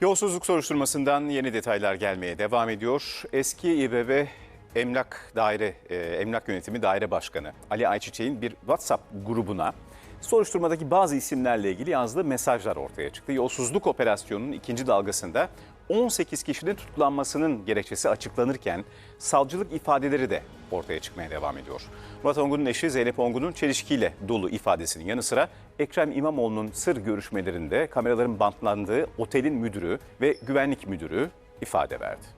Yolsuzluk soruşturmasından yeni detaylar gelmeye devam ediyor. Eski İBB Emlak Daire e, Emlak Yönetimi Daire Başkanı Ali Ayçiçek'in bir WhatsApp grubuna soruşturmadaki bazı isimlerle ilgili yazdığı mesajlar ortaya çıktı. Yolsuzluk operasyonunun ikinci dalgasında 18 kişinin tutuklanmasının gerekçesi açıklanırken savcılık ifadeleri de ortaya çıkmaya devam ediyor. Murat Ongun'un eşi Zeynep Ongun'un çelişkiyle dolu ifadesinin yanı sıra Ekrem İmamoğlu'nun sır görüşmelerinde kameraların bantlandığı otelin müdürü ve güvenlik müdürü ifade verdi.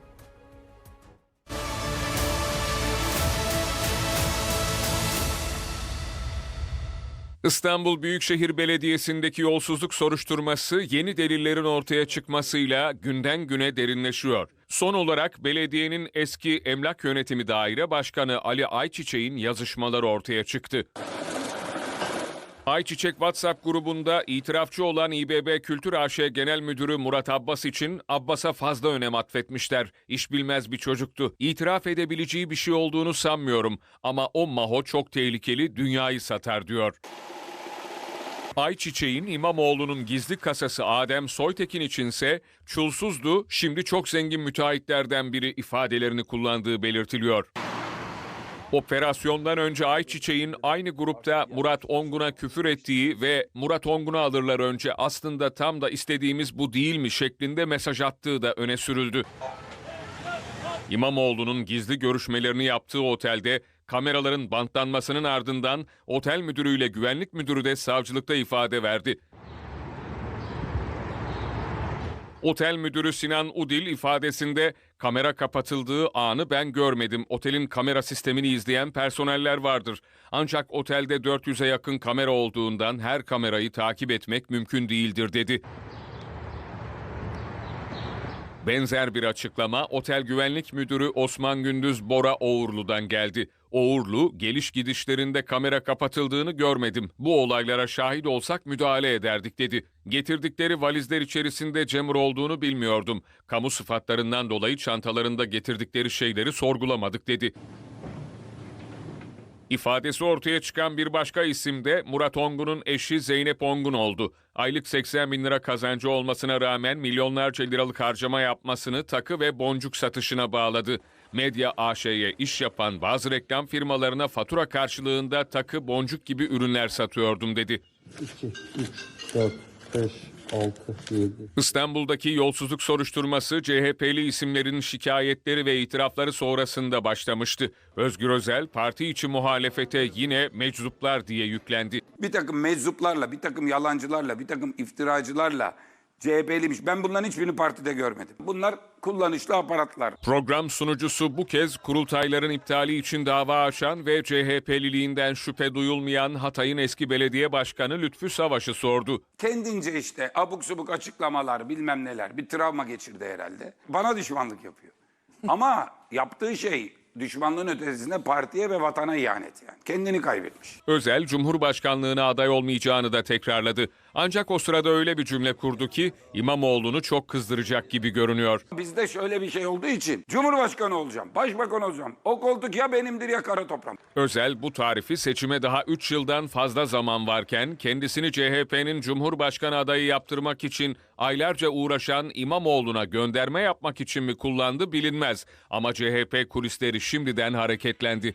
İstanbul Büyükşehir Belediyesi'ndeki yolsuzluk soruşturması yeni delillerin ortaya çıkmasıyla günden güne derinleşiyor. Son olarak belediyenin eski Emlak Yönetimi Daire Başkanı Ali Ayçiçek'in yazışmaları ortaya çıktı. Ayçiçek WhatsApp grubunda itirafçı olan İBB Kültür AŞ Genel Müdürü Murat Abbas için Abbas'a fazla önem atfetmişler. İş bilmez bir çocuktu. İtiraf edebileceği bir şey olduğunu sanmıyorum ama o maho çok tehlikeli, dünyayı satar diyor. Ayçiçek'in İmamoğlu'nun gizli kasası Adem Soytekin içinse çulsuzdu, şimdi çok zengin müteahhitlerden biri ifadelerini kullandığı belirtiliyor. Operasyondan önce Ayçiçek'in aynı grupta Murat Ongun'a küfür ettiği ve Murat Ongun'u alırlar önce aslında tam da istediğimiz bu değil mi şeklinde mesaj attığı da öne sürüldü. İmamoğlu'nun gizli görüşmelerini yaptığı otelde kameraların bantlanmasının ardından otel müdürüyle güvenlik müdürü de savcılıkta ifade verdi. Otel müdürü Sinan Udil ifadesinde kamera kapatıldığı anı ben görmedim. Otelin kamera sistemini izleyen personeller vardır. Ancak otelde 400'e yakın kamera olduğundan her kamerayı takip etmek mümkün değildir dedi. Benzer bir açıklama Otel Güvenlik Müdürü Osman Gündüz Bora Oğurlu'dan geldi. Oğurlu, geliş gidişlerinde kamera kapatıldığını görmedim. Bu olaylara şahit olsak müdahale ederdik dedi. Getirdikleri valizler içerisinde Cemur olduğunu bilmiyordum. Kamu sıfatlarından dolayı çantalarında getirdikleri şeyleri sorgulamadık dedi. İfadesi ortaya çıkan bir başka isim de Murat Ongun'un eşi Zeynep Ongun oldu. Aylık 80 bin lira kazancı olmasına rağmen milyonlarca liralık harcama yapmasını takı ve boncuk satışına bağladı. Medya AŞ'ye iş yapan bazı reklam firmalarına fatura karşılığında takı boncuk gibi ürünler satıyordum dedi. 2, 3, 4, 5, 6, 7. İstanbul'daki yolsuzluk soruşturması CHP'li isimlerin şikayetleri ve itirafları sonrasında başlamıştı. Özgür Özel parti içi muhalefete yine meczuplar diye yüklendi. bir takım meczuplarla, bir takım yalancılarla, bir takım iftiracılarla CHP'liymiş. Ben bunların hiçbirini partide görmedim. Bunlar kullanışlı aparatlar. Program sunucusu bu kez kurultayların iptali için dava açan ve CHP'liliğinden şüphe duyulmayan Hatay'ın eski belediye başkanı Lütfü Savaş'ı sordu. Kendince işte abuk subuk açıklamalar bilmem neler bir travma geçirdi herhalde. Bana düşmanlık yapıyor. Ama yaptığı şey düşmanlığın ötesinde partiye ve vatana ihanet yani. Kendini kaybetmiş. Özel Cumhurbaşkanlığına aday olmayacağını da tekrarladı. Ancak o sırada öyle bir cümle kurdu ki İmamoğlu'nu çok kızdıracak gibi görünüyor. Bizde şöyle bir şey olduğu için Cumhurbaşkanı olacağım, başbakan olacağım. O koltuk ya benimdir ya kara toprağım. Özel bu tarifi seçime daha 3 yıldan fazla zaman varken kendisini CHP'nin Cumhurbaşkanı adayı yaptırmak için aylarca uğraşan İmamoğlu'na gönderme yapmak için mi kullandı bilinmez. Ama CHP kulisleri şimdiden hareketlendi.